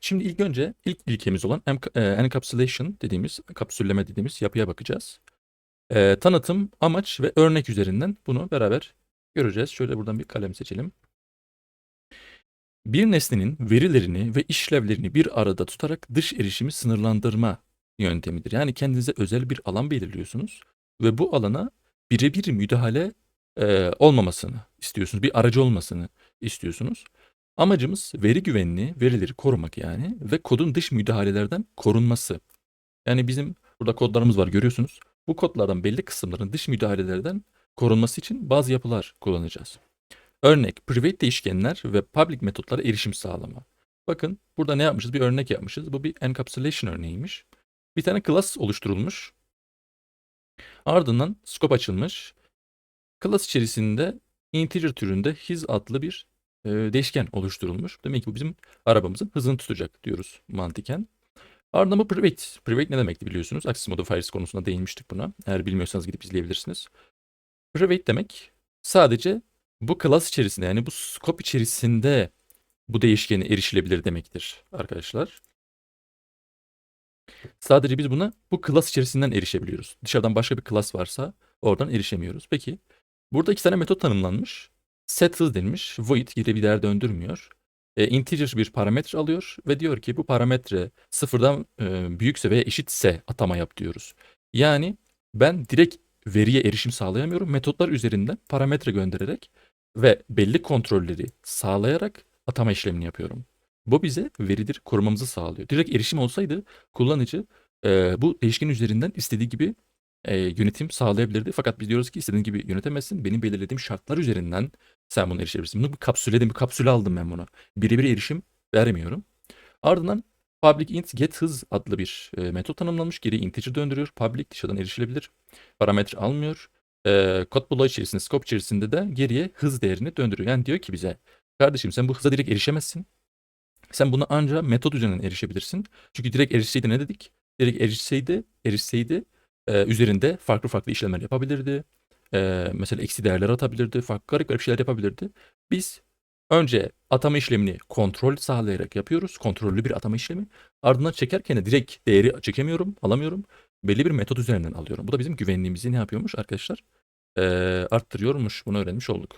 Şimdi ilk önce ilk ilkemiz olan e, encapsulation dediğimiz, kapsülleme dediğimiz yapıya bakacağız. E, tanıtım, amaç ve örnek üzerinden bunu beraber göreceğiz. Şöyle buradan bir kalem seçelim. Bir nesnenin verilerini ve işlevlerini bir arada tutarak dış erişimi sınırlandırma yöntemidir. Yani kendinize özel bir alan belirliyorsunuz ve bu alana birebir müdahale e, olmamasını istiyorsunuz. Bir aracı olmasını istiyorsunuz. Amacımız veri güvenliği, verileri korumak yani ve kodun dış müdahalelerden korunması. Yani bizim burada kodlarımız var görüyorsunuz. Bu kodlardan belli kısımların dış müdahalelerden korunması için bazı yapılar kullanacağız. Örnek private değişkenler ve public metotlara erişim sağlama. Bakın burada ne yapmışız? Bir örnek yapmışız. Bu bir encapsulation örneğiymiş. Bir tane class oluşturulmuş. Ardından scope açılmış. Class içerisinde integer türünde his adlı bir e, değişken oluşturulmuş. Demek ki bu bizim arabamızın hızını tutacak diyoruz mantıken. Ardından bu private. Private ne demekti biliyorsunuz? Access modifiers konusunda değinmiştik buna. Eğer bilmiyorsanız gidip izleyebilirsiniz. Private demek sadece bu class içerisinde yani bu scope içerisinde bu değişkene erişilebilir demektir arkadaşlar. Sadece biz buna bu class içerisinden erişebiliyoruz. Dışarıdan başka bir class varsa oradan erişemiyoruz. Peki burada iki tane metot tanımlanmış. Set hız denilmiş. Void geri bir değer döndürmüyor. E, integer bir parametre alıyor ve diyor ki bu parametre sıfırdan e, büyükse veya eşitse atama yap diyoruz. Yani ben direkt veriye erişim sağlayamıyorum. Metotlar üzerinden parametre göndererek ve belli kontrolleri sağlayarak atama işlemini yapıyorum. Bu bize veridir korumamızı sağlıyor. Direkt erişim olsaydı kullanıcı e, bu değişken üzerinden istediği gibi e, yönetim sağlayabilirdi. Fakat biz diyoruz ki istediğin gibi yönetemezsin. Benim belirlediğim şartlar üzerinden sen bunu erişebilirsin. Bunu bir kapsüledim, bir kapsüle aldım ben bunu. Birebir erişim vermiyorum. Ardından public int get hız adlı bir e, metot tanımlanmış. Geri integer döndürüyor. Public dışarıdan erişilebilir. Parametre almıyor. E, kod bloğu içerisinde, scope içerisinde de geriye hız değerini döndürüyor. Yani diyor ki bize kardeşim sen bu hıza direkt erişemezsin. Sen buna ancak metot üzerinden erişebilirsin. Çünkü direkt erişseydi ne dedik? Direkt erişseydi, erişseydi e, üzerinde farklı farklı işlemler yapabilirdi. E, mesela eksi değerler atabilirdi. Farklı garip garip şeyler yapabilirdi. Biz önce atama işlemini kontrol sağlayarak yapıyoruz. Kontrollü bir atama işlemi. Ardından çekerken de direkt değeri çekemiyorum, alamıyorum. Belli bir metot üzerinden alıyorum. Bu da bizim güvenliğimizi ne yapıyormuş arkadaşlar? E, arttırıyormuş. Bunu öğrenmiş olduk.